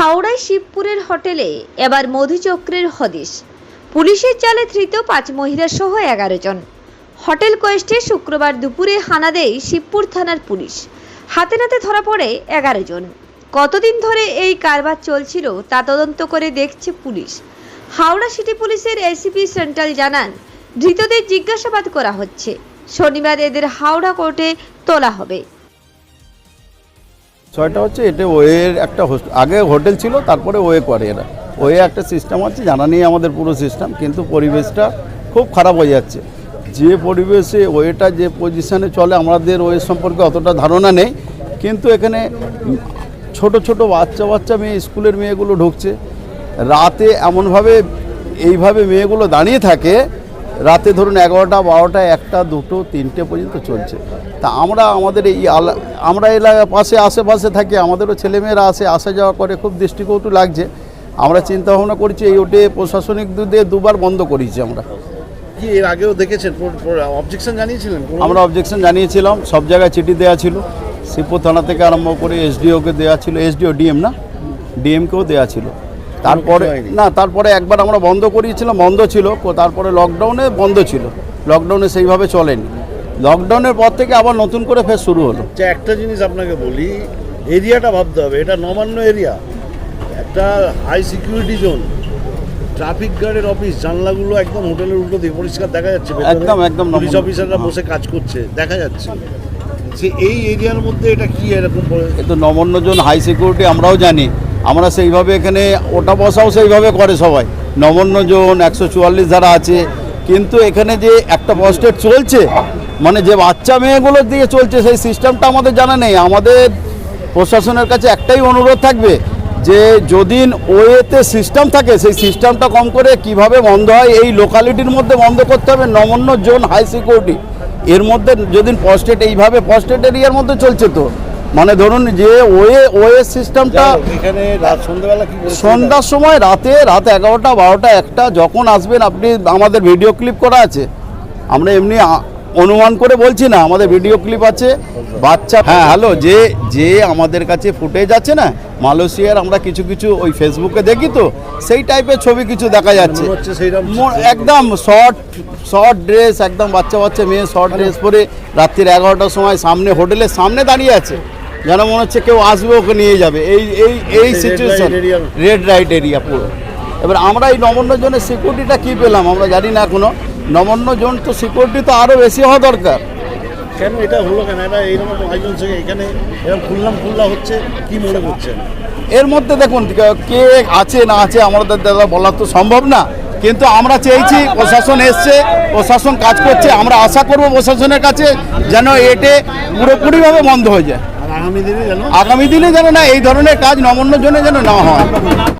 হাওড়ায় শিবপুরের হোটেলে এবার মধুচক্রের হদিশ। পুলিশের চালে ধৃত পাঁচ মহিলা সহ এগারো জন। হোটেল কোয়েস্টে শুক্রবার দুপুরে হানা দেয় শিবপুর থানার পুলিশ। হাতে নাতে ধরা পড়ে এগারো জন। কতদিন ধরে এই কারবার চলছিল তা তদন্ত করে দেখছে পুলিশ। হাওড়া সিটি পুলিশের এসিপি সেন্ট্রাল জানান, ধৃতদের জিজ্ঞাসাবাদ করা হচ্ছে। শনিবার এদের হাওড়া কোর্টে তোলা হবে। ছয়টা হচ্ছে, এটা ওয়ের একটা আগে হোটেল ছিল, তারপরে ওয়ে করে এরা। ওয়ে একটা সিস্টেম আছে, জানা নেই আমাদের পুরো সিস্টেম কিন্তু পরিবেশটা খুব খারাপ হয়ে যাচ্ছে। যে পরিবেশে ওয়েটা যে পজিশনে চলে, আমাদের ওয়ে সম্পর্কে অতটা ধারণা নেই, কিন্তু এখানে ছোট ছোট বাচ্চা বাচ্চা মেয়ে, স্কুলের মেয়েগুলো ঢুকছে। রাতে এমনভাবে, এইভাবে মেয়েগুলো দাঁড়িয়ে থাকে রাতে ধরুন এগারোটা বারোটা একটা দুটো তিনটে পর্যন্ত চলছে। তা আমরা আমাদের এই আলা আমরা এলাকার পাশে আশেপাশে থাকি আমাদেরও ছেলেমেয়েরা আসে আসা যাওয়া করে খুব দৃষ্টিকটু লাগছে। আমরা চিন্তা ভাবনা করছি এই ওটে প্রশাসনিক দিয়ে দুবার বন্ধ করেছি আমরা। কি এর আগেও দেখেছেন? অবজেকশন জানিয়েছিলেন আমরা অবজেকশন জানিয়েছিলাম সব জায়গায় চিঠি দেওয়া ছিল। শিবপুর থানা থেকে আরম্ভ করে এসডিওকে দেওয়া ছিল এসডিও ডিএম না? ডিএমকেও দেওয়া ছিল। তারপরে না তারপরে একবার আমরা বন্ধ করিয়েছিলাম বন্ধ ছিল তারপরে লকডাউনে বন্ধ ছিল। লকডাউনে সেইভাবে চলেনি। লকডাউনের পর থেকে আবার নতুন করে ফের শুরু হলো। যে একটা জিনিস আপনাকে বলি এরিয়াটা ভাবতে হবে এটা নমান্য এরিয়া একটা হাই সিকিউরিটি জোন ট্রাফিক গার্ডের অফিস জানলাগুলো একদম হোটেলের উল্টো দিকে পরিষ্কার দেখা যাচ্ছে একদম, একদম পুলিশ অফিসাররা বসে কাজ করছে দেখা যাচ্ছে। সে এই এরিয়ার মধ্যে এটা কি এরকম করে- এ তো নবান্ন জন হাই সিকিউরিটি আমরাও জানি। আমরা সেইভাবে এখানে ওটা বসাও সেইভাবে করে সবাই। নবান্ন জোন, একশো চুয়াল্লিশ ধারা আছে। কিন্তু এখানে যে একটা পোস্টেড চলছে মানে যে বাচ্চা মেয়েগুলোর দিকে চলছে, সেই সিস্টেমটা আমাদের জানা নেই। আমাদের প্রশাসনের কাছে একটাই অনুরোধ থাকবে যে যদি ওয়েতে সিস্টেম থাকে, সেই সিস্টেমটা কম করে কীভাবে বন্ধ হয়, এই লোকালিটির মধ্যে বন্ধ করতে হবে। নবান্ন জোন হাই সিকিউরিটি এর মধ্যে যদি পোস্টেড এইভাবে পোস্টেড এরিয়ার মধ্যে চলছে তো মানে ধরুন যে ওয়ে ওয়ে সিস্টেমটা এখানে? সন্ধ্যার সময় রাতে রাত এগারোটা বারোটা একটা যখন আসবেন আপনি আমাদের ভিডিও ক্লিপ করা আছে। আমরা এমনি অনুমান করে বলছি না আমাদের ভিডিও ক্লিপ আছে। বাচ্চা হ্যাঁ হ্যালো যে যে আমাদের কাছে ফুটেজ আছে না মালয়েশিয়ার আমরা কিছু কিছু ওই ফেসবুকে দেখি তো সেই টাইপের ছবি কিছু দেখা যাচ্ছে। একদম শর্ট শর্ট ড্রেস একদম বাচ্চা বাচ্চা মেয়ে শর্ট ড্রেস পরে রাত্রির এগারোটার সময় সামনে হোটেলের সামনে দাঁড়িয়ে আছে। যেন মনে হচ্ছে কেউ আসবে ওকে নিয়ে যাবে। এই এই এই সিচুয়েশন রেড লাইট এরিয়া পুরো। এবার আমরা এই নবান্ন জোনের সিকিউরিটিটা কী পেলাম আমরা জানি না এখনও। নবান্ন জোন তো সিকিউরিটি তো আরও বেশি হওয়া দরকার। কেন এটা হলো কেন? এটা এইরকম আয়োজন থেকে এখানে এরকম খুললাম খুল্লা হচ্ছে কি মনে করছেন? এর মধ্যে দেখুন কে আছে না আছে আমাদের দাদা বলা তো সম্ভব না। কিন্তু আমরা চেয়েছি প্রশাসন এসছে প্রশাসন কাজ করছে আমরা আশা করব প্রশাসনের কাছে যেন এটে পুরোপুরিভাবে বন্ধ হয়ে যায়। আগামী দিনে যেন না এই ধরনের কাজ নমন্য জন্য যেন না হয়।